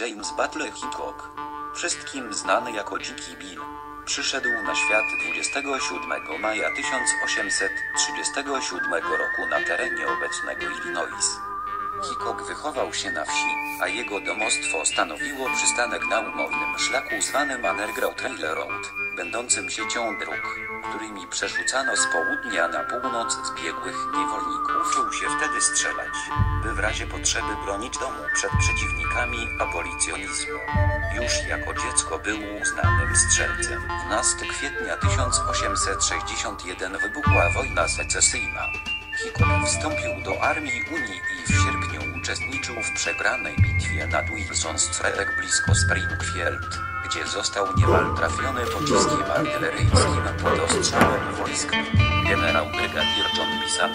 James Butler Hickok, wszystkim znany jako Dziki Bill, przyszedł na świat 27 maja 1837 roku na terenie obecnego Illinois. Hickok wychował się na wsi, a jego domostwo stanowiło przystanek na umownym szlaku zwanym Underground Trailer Road, będącym siecią dróg, którymi przerzucano z południa na północ zbiegłych niewolników. Uczył się wtedy strzelać, by w razie potrzeby bronić domu przed przeciwnikami abolicjonizmu. Już jako dziecko był uznanym strzelcem. 12 kwietnia 1861 wybuchła wojna secesyjna. Hickok wstąpił do armii Unii i w sierpniu uczestniczył w przegranej bitwie nad Wilson Strelek blisko Springfield, gdzie został niemal trafiony pociskiem artyleryjskim pod ostrzałem wojsk. Generał brygadier John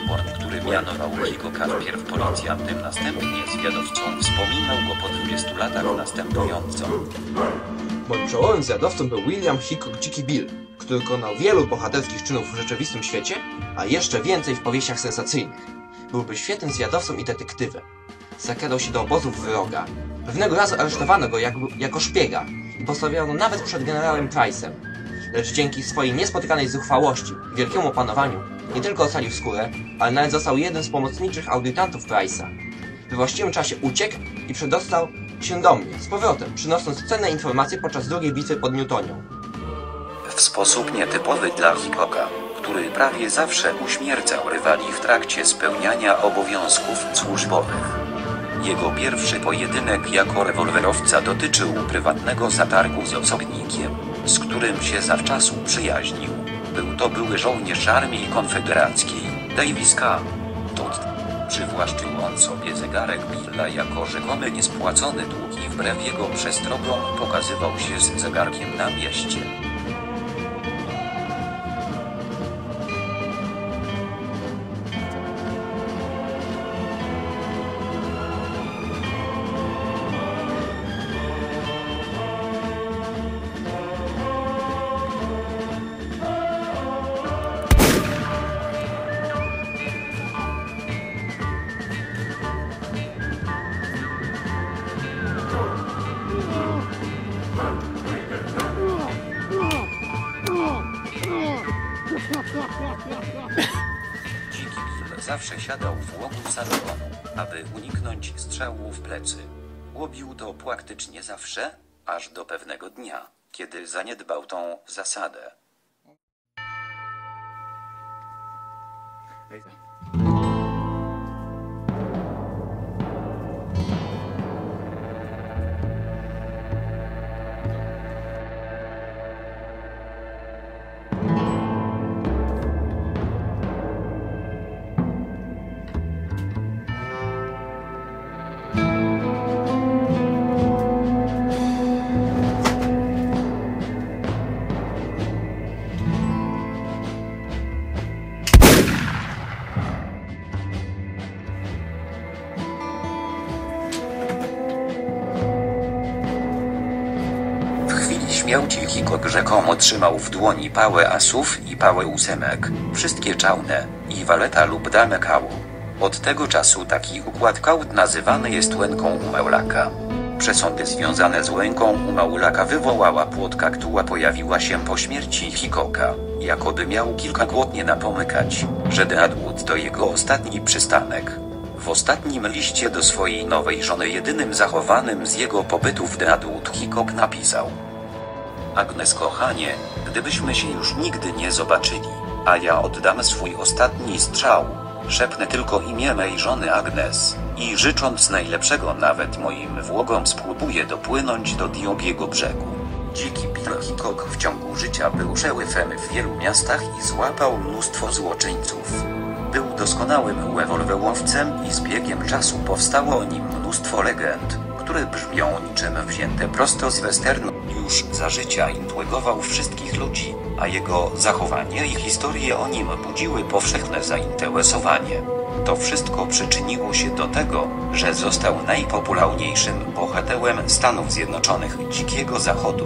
B. Który mianował Hickoka wpierw policjantem, następnie zwiadowcą, wspominał go po 20 latach następująco. Moim czołowym zwiadowcą był William Hickok Dziki Bill, który dokonał wielu bohaterskich czynów w rzeczywistym świecie, a jeszcze więcej w powieściach sensacyjnych. Byłby świetnym zwiadowcą i detektywem. Zakradał się do obozów wroga. Pewnego razu aresztowano go jak, jako szpiega i postawiono nawet przed generałem Price'em. Lecz dzięki swojej niespotykanej zuchwałości i wielkiemu opanowaniu nie tylko ocalił skórę, ale nawet został jednym z pomocniczych audytantów Price'a. We właściwym czasie uciekł i przedostał się do mnie, z powrotem, przynosząc cenne informacje podczas drugiej bitwy pod Newtonią. W sposób nietypowy dla Hickocka, który prawie zawsze uśmiercał rywali w trakcie spełniania obowiązków służbowych. Jego pierwszy pojedynek jako rewolwerowca dotyczył prywatnego zatargu z osobnikiem, z którym się zawczasu przyjaźnił. Był to były żołnierz Armii Konfederackiej, Davis K. Todd. Przywłaszczył on sobie zegarek Billa jako rzekomy niespłacony dług i wbrew jego przestrogom pokazywał się z zegarkiem na mieście. Dziki Bill zawsze siadał w łoku salonu, aby uniknąć strzału w plecy. Łobił to praktycznie zawsze, aż do pewnego dnia, kiedy zaniedbał tą zasadę. W chwili śmierci Hickok rzekomo trzymał w dłoni pałę asów i pałę ósemek, wszystkie czałne, i waleta lub damę kału. Od tego czasu taki układ kałd nazywany jest łęką umaulaka. Przesądy związane z łęką umaulaka wywołała płotka, która pojawiła się po śmierci Hickoka, jakoby miał kilkakrotnie napomykać, że Deadwood to jego ostatni przystanek. W ostatnim liście do swojej nowej żony jedynym zachowanym z jego pobytu w Deadwood Hickok napisał Agnes kochanie, gdybyśmy się już nigdy nie zobaczyli, a ja oddam swój ostatni strzał, szepnę tylko imię mej żony Agnes i życząc najlepszego nawet moim włogom spróbuję dopłynąć do Diobiego brzegu. Dziki Bill w ciągu życia był szeryfem w wielu miastach i złapał mnóstwo złoczyńców. Był doskonałym rewolwerowcem i z biegiem czasu powstało o nim mnóstwo legend, które brzmią niczym wzięte prosto z westernu. Już za życia intrygował wszystkich ludzi, a jego zachowanie i historie o nim budziły powszechne zainteresowanie. To wszystko przyczyniło się do tego, że został najpopularniejszym bohaterem Stanów Zjednoczonych Dzikiego Zachodu.